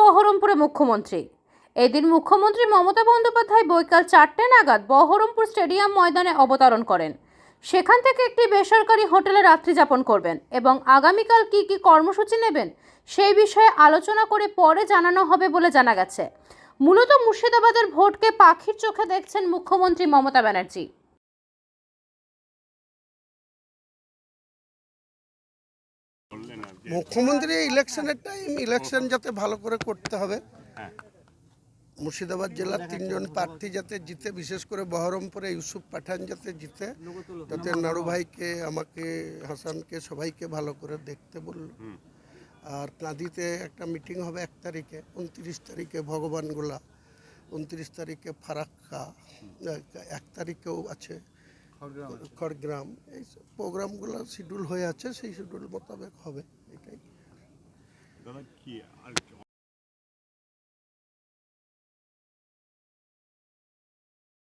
বহরমপুরে মুখ্যমন্ত্রী। এদিন মুখ্যমন্ত্রী মমতা বন্দ্যোপাধ্যায় বৈকাল চারটে নাগাদ বহরমপুর স্টেডিয়াম ময়দানে অবতরণ করেন। সেখান থেকে একটি বেসরকারি হোটেলে রাত্রি যাপন করবেন এবং আগামীকাল কি কি কর্মসূচি নেবেন সেই বিষয়ে আলোচনা করে পরে জানানো হবে বলে জানা গেছে। মূলত মুর্শিদাবাদের ভোটকে পাখির চোখে দেখছেন মুখ্যমন্ত্রী মমতা ব্যানার্জি। মুখ্যমন্ত্রী ইলেকশনের টাইম ইলেকশন যাতে ভালো করে করতে হবে। হ্যাঁ। মুর্শিদাবাদ জেলার তিনজন প্রার্থী যাতে জিতে বিশেষ করে বহরমপুরে ইউসুফ পাঠান যাতে জিতে যাতে নাড়ু ভাইকে আমাকে হাসানকে সবাইকে ভালো করে দেখতে বলল। আর কাঁদিতে একটা মিটিং হবে এক তারিখে উনত্রিশ তারিখে ভগবানগোলা উনত্রিশ তারিখে ফারাক্কা এক তারিখেও আছে খড়গ্রাম এই প্রোগ্রামগুলো শিডিউল হয়ে আছে সেই শিডিউল মোতাবেক হবে এটাই। দাদা কি আর